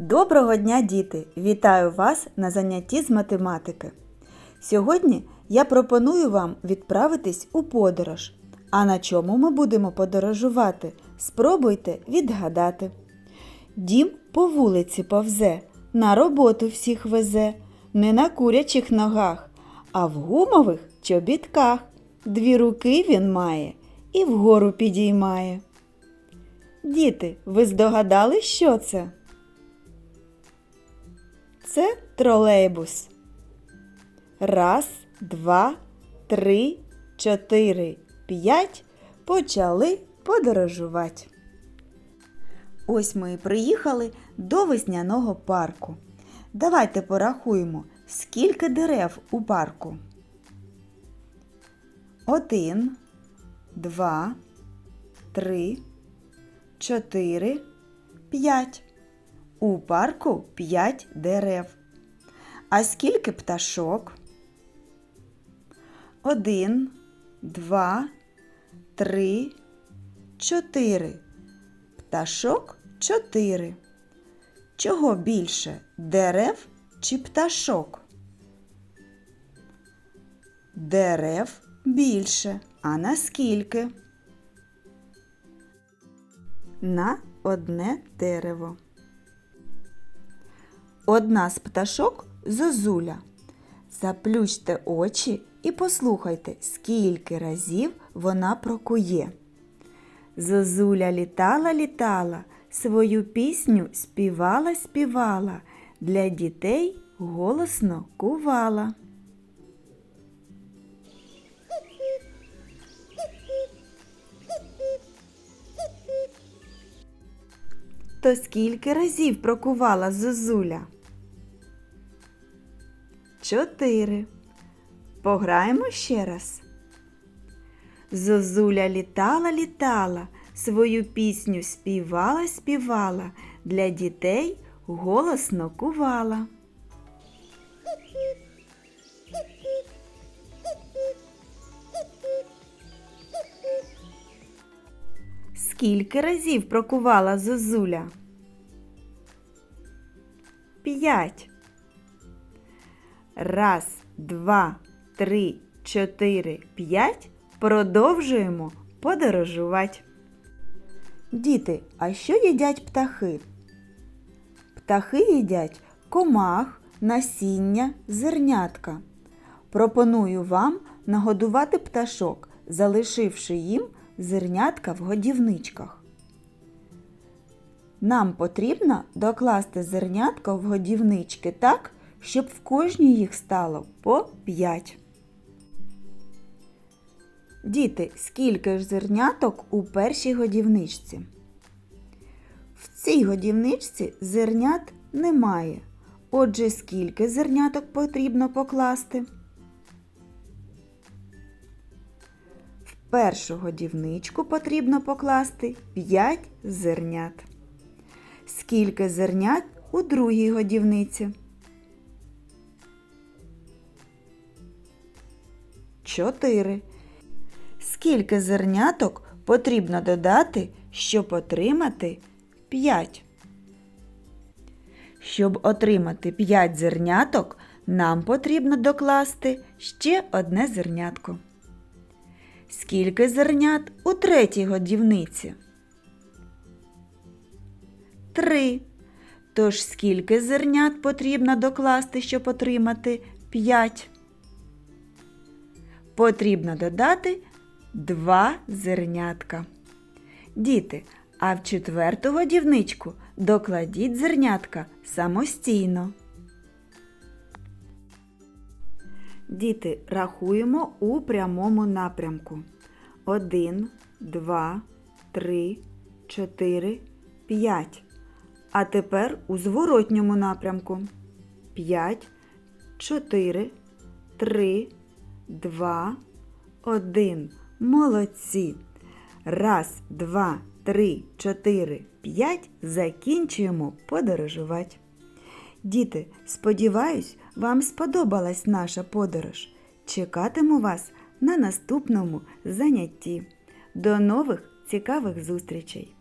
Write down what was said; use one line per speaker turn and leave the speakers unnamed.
Доброго дня, діти! Вітаю вас на занятті з математики. Сьогодні я пропоную вам відправитись у подорож. А на чому ми будемо подорожувати? Спробуйте відгадати. Дім по вулиці повзе, на роботу всіх везе, не на курячих ногах, а в гумових чобітках. Дві руки він має і вгору підіймає. Діти, ви здогадали, що це? Це тролейбус. Раз, два, три, чотири, п'ять. Почали подорожувати. Ось ми і приїхали до весняного парку. Давайте порахуємо, скільки дерев у парку. Один, два, три, чотири, п'ять. У парку п'ять дерев. А скільки пташок? Один, два, три, чотири. Пташок чотири. Чого більше дерев чи пташок? Дерев більше. А наскільки? На одне дерево. Одна з пташок зозуля. Заплющте очі і послухайте, скільки разів вона прокує. Зозуля літала, літала, свою пісню співала, співала, для дітей голосно кувала. То скільки разів прокувала зозуля? Чотири. Пограємо ще раз. Зозуля літала, літала, свою пісню співала, співала, для дітей голосно кувала. Скільки разів прокувала зозуля? П'ять. Раз, два, три, чотири, п'ять. Продовжуємо подорожувати. Діти, а що їдять птахи? Птахи їдять комах, насіння, зернятка. Пропоную вам нагодувати пташок, залишивши їм зернятка в годівничках. Нам потрібно докласти зернятка в годівнички так, щоб в кожній їх стало по 5. Діти, скільки ж зерняток у першій годівничці? В цій годівничці зернят немає. Отже, скільки зерняток потрібно покласти? В першу годівничку потрібно покласти 5 зернят. Скільки зернят у другій годівниці? 4. Скільки зерняток потрібно додати, щоб отримати 5? Щоб отримати 5 зерняток, нам потрібно докласти ще одне зернятко. Скільки зернят у третій годівниці? 3. Тож скільки зернят потрібно докласти, щоб отримати 5? Потрібно додати 2 зернятка. Діти, а в четверту годівничку докладіть зернятка самостійно. Діти, рахуємо у прямому напрямку. 1, 2, 3, 4, 5. А тепер у зворотньому напрямку. 5, 4, 3, 2, 1. Молодці. Раз, два, три, чотири, п'ять. Закінчуємо подорожувати. Діти, сподіваюсь, вам сподобалась наша подорож. Чекатиму вас на наступному занятті. До нових цікавих зустрічей!